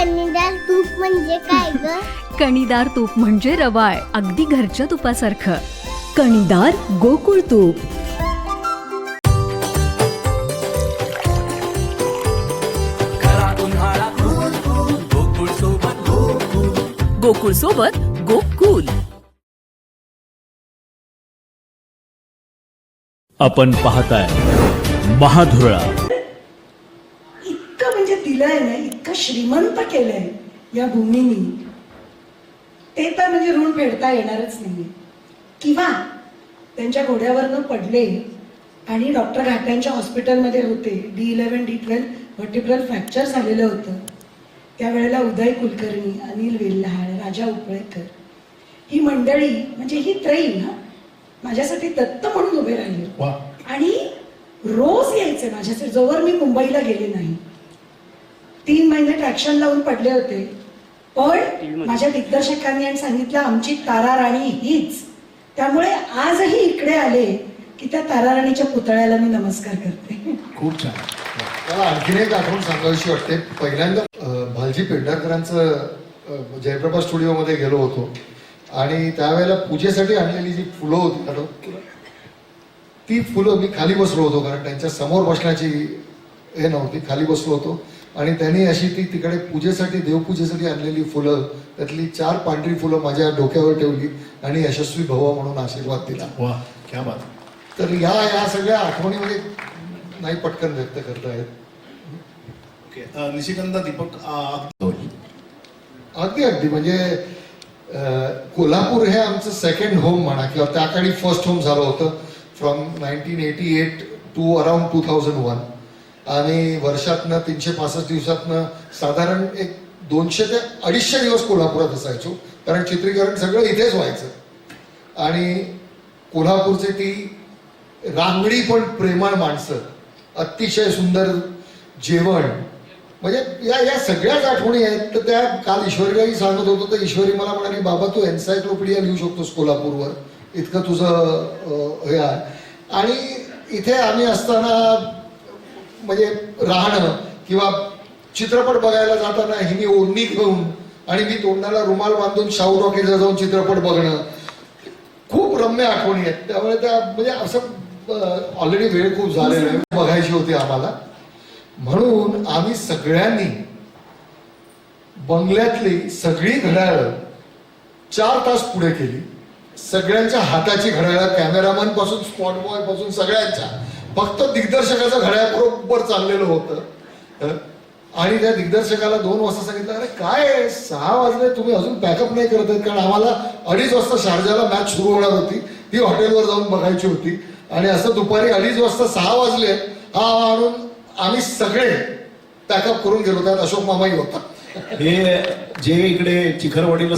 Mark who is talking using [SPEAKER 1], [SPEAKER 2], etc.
[SPEAKER 1] कणीदार तूप म्हणजे काय ग?
[SPEAKER 2] कणीदार तूप म्हणजे रवाळ अगदी घरच्या तुपासारखं.
[SPEAKER 3] कणीदार गोकुळ तूप.
[SPEAKER 4] गोकुळ सोबत गोकुल.
[SPEAKER 5] आपण पाहताय महाधुरळा.
[SPEAKER 6] म्हणजे दिलंय ना इतकं श्रीमंत केलंय या भूमीनी ते तर म्हणजे ऋण फेडता येणारच नाहीये. किंवा त्यांच्या घोड्यावरनं पडले आणि डॉक्टर घाट्यांच्या हॉस्पिटलमध्ये होते D eleven D twelve vertebral fracture झालेलं होतं. त्यावेळेला उदय कुलकर्णी अनिल वेल्हाळ राजा उपळेकर ही मंडळी म्हणजे ही त्रयी ना माझ्यासाठी दत्त म्हणून उभे राहिले. आणि रोज यायचे माझ्यासाठी जोवर मी मुंबईला गेले नाही. तीन महिने ट्रॅक्शन लावून पडले होते. पण माझ्या दिग्दर्शकांनी आणि सांगितलं आमची तारा राणी हीच. त्यामुळे आजही इकडे आले की त्या तारा राणीच्या पुतळ्याला मी नमस्कार करते.
[SPEAKER 7] खूप छान. मला आणखीन एक आठवण सांगावीशी वाटते. पहिल्यांदा भालजी पेंढारकरांचं जयप्रभा स्टुडिओमध्ये गेलो होतो. आणि त्यावेळेला पूजेसाठी आणलेली जी फुलं होती? ती फुलं मी खाली बसलो होतो कारण त्यांच्यासमोर बसण्याची हे नव्हती खाली बसलो होतो. आणि त्यांनी अशी ती तिकडे पूजेसाठी देवपूजेसाठी आणलेली फुलं त्यातली चार पांढरी फुलं माझ्या डोक्यावर ठेवली आणि यशस्वी भव म्हणून आशीर्वाद दिला.
[SPEAKER 8] वा क्या बात.
[SPEAKER 7] तर या या सगळ्या आठवणीमध्ये नाही पटकन व्यक्त करता येत
[SPEAKER 8] अ, निशिकांत दीपक
[SPEAKER 7] अगदी. अगदी म्हणजे कोल्हापूर हे आमचं सेकंड होम म्हणा किंवा त्या काळी फर्स्ट होम झालं होतं from nineteen eighty eight to around two thousand one आणि वर्षातनं तीनशे पासष्ट दिवसातनं साधारण एक दोनशे ते अडीचशे दिवस कोल्हापुरात असायचो. कारण चित्रीकरण सगळं इथेच व्हायचं. आणि कोल्हापूरची ती रांगडी पण प्रेमळ माणसं अतिशय सुंदर जेवण म्हणजे या या सगळ्याच आठवणी आहेत. तर त्या काल ईश्वरीलाही सांगत होतो तर ईश्वरी मला म्हणाली बाबा तू एन्सायक्लोपीडिया लिहू शकतोस कोल्हापूरवर. इतकं तुझं हे आहे. आणि इथे आम्ही असताना म्हणजे राहणं किंवा चित्रपट बघायला जाताना हिने ओढणी घेऊन आणि मी तोंडाला रुमाल बांधून शाहू टॉकीजला जाऊन चित्रपट बघणं. खूप रम्य आठवणी आहेत. त्यामुळे त्या म्हणजे असं ऑलरेडी वेळ खूप झालेला आहे. बघायची होती आम्हाला. म्हणून आम्ही सगळ्यांनी बंगल्यातली सगळी घड्याळं चार तास पुढे केली. सगळ्यांच्या हाताची घड्याळं कॅमेरामनपासून स्पॉट बॉयपासून सगळ्यांच्या. फक्त दिग्दर्शकाचं घड्याळ बरोबर चाललेलं होतं. आणि त्या दिग्दर्शकाला दोन वाजता सांगितलं अरे काय सहा वाजले तुम्ही अजून पॅकअप नाही करत आहेत. कारण आम्हाला अडीच वाजता शारजाला मॅच सुरू होणार होती. ती हॉटेलवर जाऊन बघायची होती. आणि असं दुपारी अडीच वाजता सहा वाजले हा आणून आम्ही सगळे पॅकअप करून गेलो. त्यात अशोक मामाही होता.
[SPEAKER 8] हे जे इकडे चिखरवाडीला